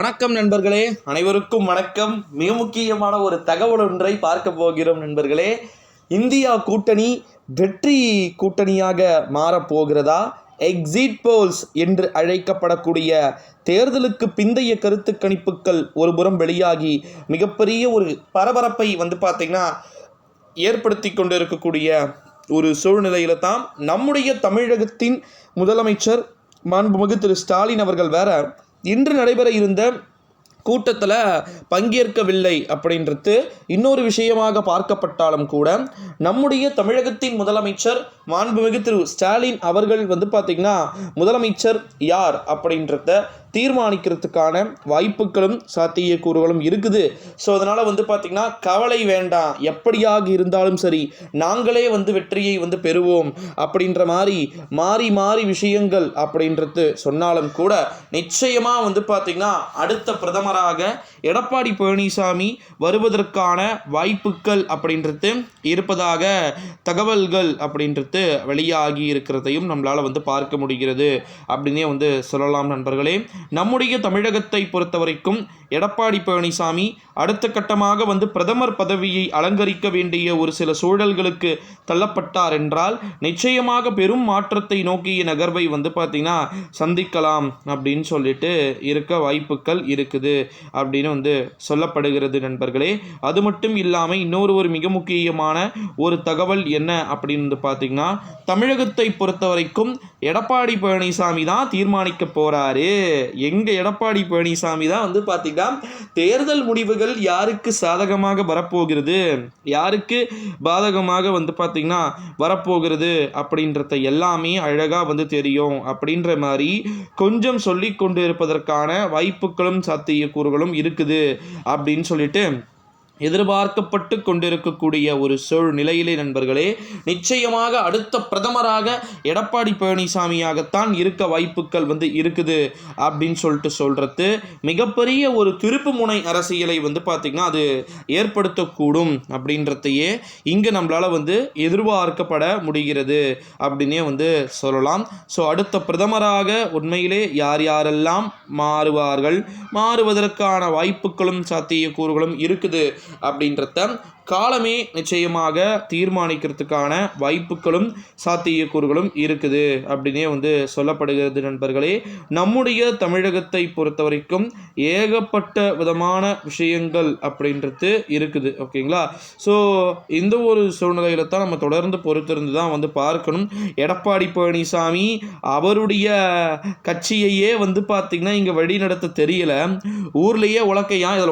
வணக்கம் நண்பர்களே. அனைவருக்கும் வணக்கம். மிக முக்கியமான ஒரு தகவல் ஒன்றை பார்க்க போகிறோம் நண்பர்களே. இந்தியா கூட்டணி வெற்றி கூட்டணியாக மாறப்போகிறதா எக்ஸிட் போல்ஸ் என்று அழைக்கப்படக்கூடிய தேர்தலுக்கு பிந்தைய கருத்து கணிப்புகள் ஒரு புறம் வெளியாகி மிகப்பெரிய ஒரு பரபரப்பை வந்து பார்த்திங்கன்னா ஏற்படுத்தி கொண்டு இருக்கக்கூடிய ஒரு சூழ்நிலையில தான் நம்முடைய தமிழகத்தின் முதலமைச்சர் மாண்புமிகு திரு ஸ்டாலின் அவர்கள் வேற இன்று நடைபெற இருந்த கூட்டத்தில் பங்கேற்கவில்லை அப்படின்றது இன்னொரு விஷயமாக பார்க்கப்பட்டாலும் கூட நம்முடைய தமிழகத்தின் முதலமைச்சர் மாண்புமிகு திரு ஸ்டாலின் அவர்கள் வந்து பார்த்திங்கன்னா முதலமைச்சர் யார் அப்படின்றத தீர்மானிக்கிறதுக்கான வாய்ப்புகளும் சாத்தியக்கூறுகளும் இருக்குது. ஸோ அதனால் வந்து பார்த்திங்கன்னா கவலை வேண்டாம். எப்படியாக இருந்தாலும் சரி நாங்களே வந்து வெற்றியை வந்து பெறுவோம் அப்படின்ற மாதிரி மாறி மாறி விஷயங்கள் அப்படின்றது சொன்னாலும் கூட நிச்சயமாக வந்து பார்த்திங்கன்னா அடுத்த பிரதமராக எடப்பாடி பழனிசாமி வருவதற்கான வாய்ப்புகள் அப்படின்றது இருப்பதாக தகவல்கள் அப்படின்றது வெளியாகி இருக்கிறதையும் நம்மளால் வந்து பார்க்க முடிகிறது. அப்படின்னே வந்து சொல்லலாம் நண்பர்களே. நம்முடைய தமிழகத்தை பொறுத்த வரைக்கும் எடப்பாடி பழனிசாமி அடுத்த கட்டமாக வந்து பிரதமர் பதவியை அலங்கரிக்க வேண்டிய ஒரு சில சூழல்களுக்கு தள்ளப்பட்டார் என்றால் நிச்சயமாக பெரும் மாற்றத்தை நோக்கிய நகர்வை வந்து பார்த்திங்கன்னா சந்திக்கலாம் அப்படின்னு சொல்லிட்டு இருக்க வாய்ப்புகள் இருக்குது அப்படின்னு வந்து சொல்லப்படுகிறது நண்பர்களே. அது மட்டும் இல்லாமல் இன்னொரு ஒரு மிக முக்கியமான ஒரு தகவல் என்ன அப்படின்னு வந்து பார்த்திங்கன்னா தமிழகத்தை பொறுத்த வரைக்கும் எடப்பாடி பழனிசாமி தான் தீர்மானிக்க போகிறாரு எங்கள் எடப்பாடி பழனிசாமி தான் வந்து பார்த்திங்கன்னா தேர்தல் முடிவுகள் யாருக்கு சாதகமாக வரப்போகிறது? யாருக்கு பாதகமாக வந்து பார்த்திங்கன்னா வரப்போகிறது அப்படின்றத எல்லாமே அழகாக வந்து தெரியும் அப்படின்ற மாதிரி கொஞ்சம் சொல்லி கொண்டு இருப்பதற்கான வாய்ப்புகளும் சாத்தியக்கூறுகளும் இருக்குது அப்படின்னு சொல்லிட்டு எதிர்பார்க்கப்பட்டு கொண்டிருக்கக்கூடிய ஒரு சூழ்நிலையிலே நண்பர்களே நிச்சயமாக அடுத்த பிரதமராக எடப்பாடி பழனிசாமியாகத்தான் இருக்க வாய்ப்புகள் வந்து இருக்குது அப்படின்னு சொல்லிட்டு சொல்கிறது மிகப்பெரிய ஒரு திருப்பு முனை அரசியலை வந்து பார்த்திங்கன்னா அது ஏற்படுத்தக்கூடும் அப்படின்றதையே இங்கே நம்மளால் வந்து எதிர்பார்க்கப்பட முடிகிறது அப்படின்னே வந்து சொல்லலாம். ஸோ அடுத்த பிரதமராக உண்மையிலே யார் யாரெல்லாம் மாறுவார்கள்? மாறுவதற்கான வாய்ப்புகளும் சாத்தியக்கூறுகளும் இருக்குது. அப்படின்றத காலமே நிச்சயமாக தீர்மானிக்கிறதுக்கான வாய்ப்புகளும் சாத்தியக்கூறுகளும் இருக்குது அப்படின்னே வந்து சொல்லப்படுகிறது நண்பர்களே. நம்முடைய தமிழகத்தை பொறுத்த வரைக்கும் ஏகப்பட்ட விதமான விஷயங்கள் அப்படின்றது இருக்குது ஓகேங்களா? ஸோ இந்த ஒரு சூழ்நிலையில தான் நம்ம தொடர்ந்து பொறுத்திருந்து தான் வந்து பார்க்கணும். எடப்பாடி பழனிசாமி அவருடைய கட்சியையே வந்து பார்த்திங்கன்னா இங்கே வழி நடத்த தெரியல. ஊர்லேயே உலக்கையா இதெல்லாம்